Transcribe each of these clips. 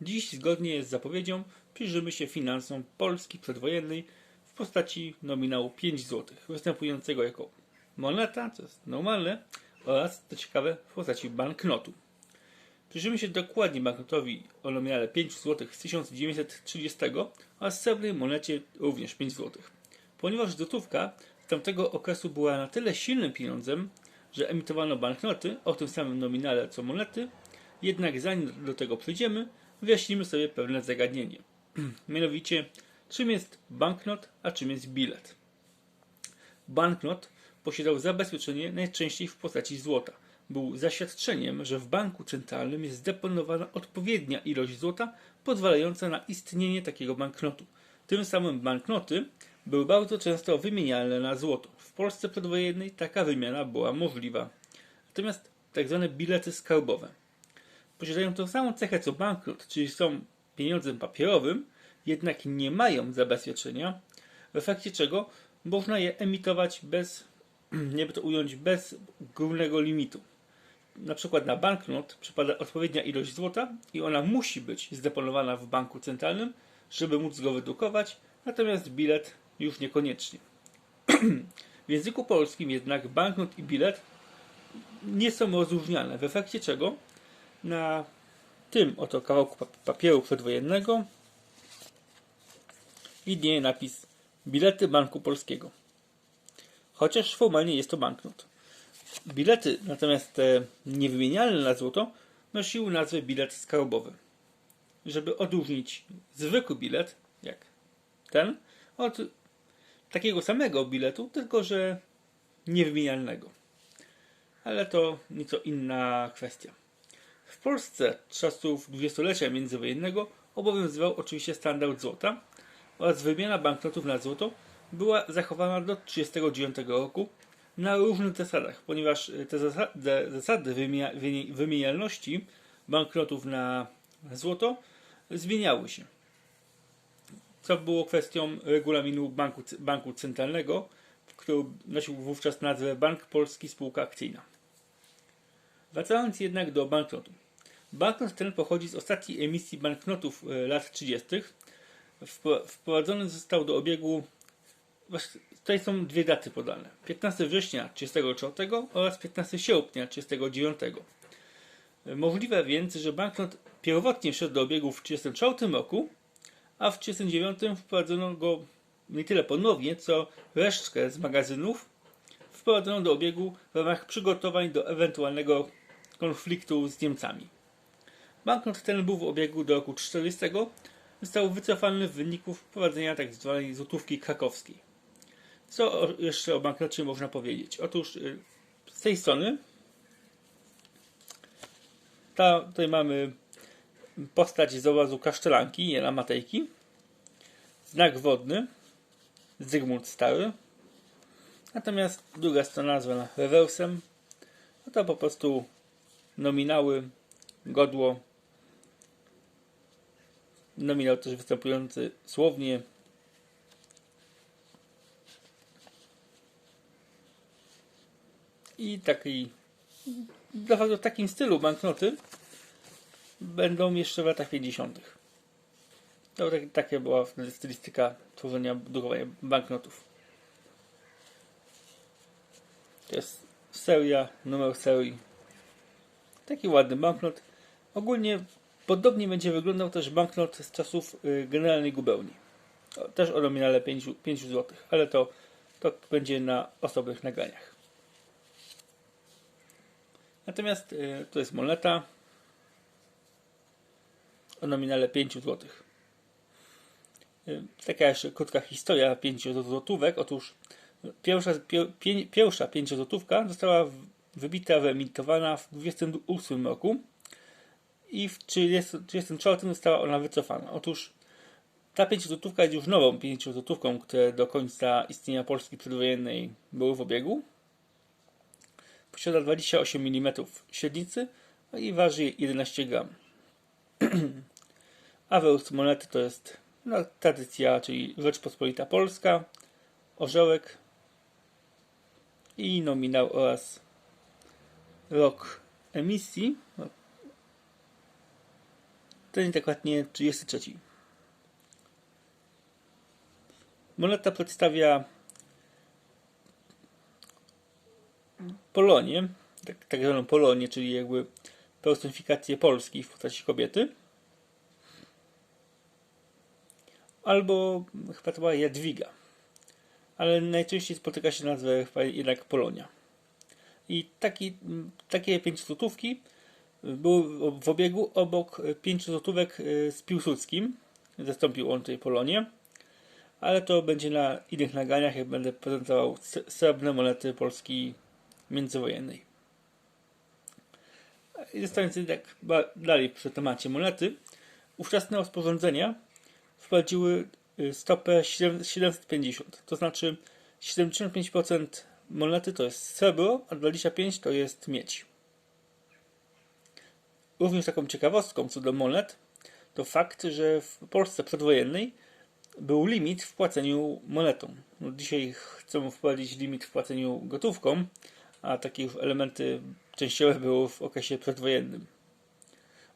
Dziś, zgodnie z zapowiedzią, przyjrzymy się finansom Polski przedwojennej w postaci nominału 5 zł, występującego jako moneta, co jest normalne, oraz, co ciekawe, w postaci banknotu. Przyjrzymy się dokładnie banknotowi o nominale 5 zł z 1930 oraz srebrnej monecie również 5 zł. Ponieważ złotówka z tamtego okresu była na tyle silnym pieniądzem, że emitowano banknoty o tym samym nominale co monety, jednak zanim do tego przejdziemy, wyjaśnimy sobie pewne zagadnienie. Mianowicie, czym jest banknot, a czym jest bilet. Banknot posiadał zabezpieczenie najczęściej w postaci złota. Był zaświadczeniem, że w banku centralnym jest zdeponowana odpowiednia ilość złota, pozwalająca na istnienie takiego banknotu. Tym samym banknoty były bardzo często wymienialne na złoto. W Polsce przedwojennej taka wymiana była możliwa. Natomiast tzw. bilety skarbowe posiadają tą samą cechę co banknot, czyli są pieniądzem papierowym, jednak nie mają zabezpieczenia, w efekcie czego można je emitować bez, jakby to ująć, bez górnego limitu. Na przykład na banknot przypada odpowiednia ilość złota i ona musi być zdeponowana w banku centralnym, żeby móc go wydrukować, natomiast bilet już niekoniecznie. w języku polskim jednak banknot i bilet nie są rozróżniane, w efekcie czego na tym oto kawałku pa- papieru przedwojennego widnieje napis Bilety Banku Polskiego. Chociaż formalnie jest to banknot. Bilety, natomiast te niewymienialne na złoto, nosiły nazwę bilet skarbowy. Żeby odróżnić zwykły bilet, jak ten, od takiego samego biletu, tylko że niewymienialnego. Ale to nieco inna kwestia. W Polsce czasów dwudziestolecia międzywojennego obowiązywał oczywiście standard złota oraz wymiana banknotów na złoto była zachowana do 1939 roku na różnych zasadach, ponieważ te zasady, wymienialności banknotów na złoto zmieniały się. Co było kwestią regulaminu banku, banku centralnego, który nosił wówczas nazwę Bank Polski Spółka Akcyjna. Wracając jednak do banknotu. Banknot ten pochodzi z ostatniej emisji banknotów e, lat 30. Wpro- Wprowadzony został do obiegu. Tutaj są dwie daty podane: 15 września 1934 oraz 15 sierpnia 1939. E, Możliwe więc, że banknot pierwotnie wszedł do obiegu w 1934 roku, a w 1939 wprowadzono go nie tyle ponownie, co resztkę z magazynów wprowadzono do obiegu w ramach przygotowań do ewentualnego konfliktu z Niemcami. Banknot ten był w obiegu do roku 1940, został wycofany w wyniku wprowadzenia tzw. złotówki krakowskiej. Co jeszcze o banknocie można powiedzieć? Otóż y, z tej strony ta, tutaj mamy postać z obrazu kasztelanki Jana Matejki, znak wodny Zygmunt Stary, natomiast druga strona nazwana rewersem, no to po prostu nominały, godło, nominał też występujący słownie. I taki, de facto w takim stylu banknoty będą jeszcze w latach 50. To tak, taka była stylistyka tworzenia, drukowania banknotów. To jest seria, numer serii. Taki ładny banknot. Ogólnie podobnie będzie wyglądał też banknot z czasów y, Generalnej Guberni. O, Też o nominale 5, 5 zł, ale to, to będzie na osobnych nagraniach. Natomiast y, to jest moneta o nominale 5 zł. Y, Taka jeszcze krótka historia 5 złotówek. Otóż pierwsza, pier, pię- pierwsza 5 złotówka została wybita, wyemitowana w 28 roku i w 1934 została ona wycofana. Otóż ta 5 złotówka jest już nową 5 złotówką, które do końca istnienia Polski przedwojennej były w obiegu. Posiada 28 mm średnicy no i waży 11 gram. Awers monety to jest no, tradycja, czyli Rzeczpospolita Polska, orzełek i nominał oraz rok emisji. Ten dokładnie 33. Moneta przedstawia Polonię, tak, tak zwaną Polonię, czyli jakby personifikację Polski w postaci kobiety. Albo chyba to była Jadwiga. Ale najczęściej spotyka się nazwę jednak Polonia. I taki, takie pięciozłotówki były w obiegu obok pięciu złotówek y, z Piłsudskim. Zastąpił on tutaj Polonię. Ale to będzie na innych nagraniach, jak będę prezentował srebrne monety Polski międzywojennej. I zostając jednak dalej przy temacie monety, ówczesne rozporządzenia wprowadziły y, stopę 7- 750. To znaczy 75% monety to jest srebro, a 25% to jest miedź. Również taką ciekawostką co do monet to fakt, że w Polsce przedwojennej był limit w płaceniu monetą. No dzisiaj chcą wprowadzić limit w płaceniu gotówką, a takie już elementy częściowe były w okresie przedwojennym.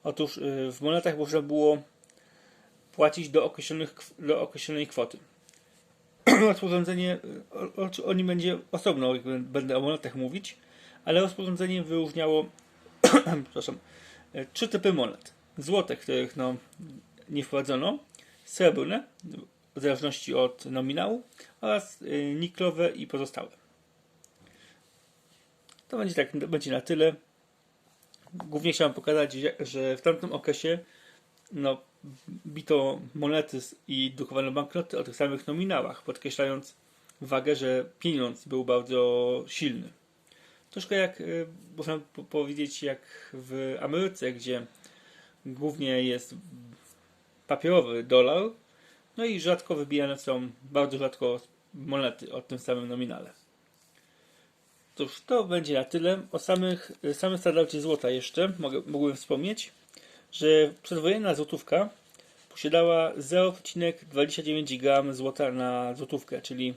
Otóż y, w monetach można było płacić do, określonych, do określonej kwoty. rozporządzenie, o, o, nim będzie osobno, będę o monetach mówić, ale rozporządzenie wyróżniało przepraszam, y, trzy typy monet. Złote, których no, nie wprowadzono, srebrne, w zależności od nominału, oraz y, niklowe i pozostałe. To będzie tak, będzie na tyle. Głównie chciałem pokazać, że w tamtym okresie no, bito monety i drukowano banknoty o tych samych nominałach, podkreślając wagę, że pieniądz był bardzo silny. Troszkę jak, y, można po- powiedzieć, jak w Ameryce, gdzie głównie jest papierowy dolar, no i rzadko wybijane są, bardzo rzadko monety o tym samym nominale. Cóż, to będzie na tyle. O samych, samym standardzie złota jeszcze mogę, wspomnieć, że przedwojenna złotówka posiadała 0,29 gram złota na złotówkę, czyli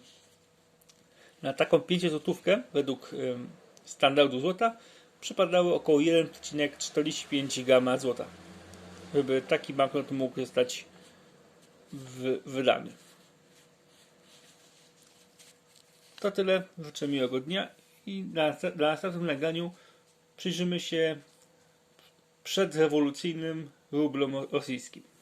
na taką 5 złotówkę według standardu złota przypadało około 1,45 grama złota, żeby taki banknot mógł zostać wydany. To tyle. Życzę miłego dnia i na, na następnym nagraniu przyjrzymy się przedrewolucyjnym rublom rosyjskim.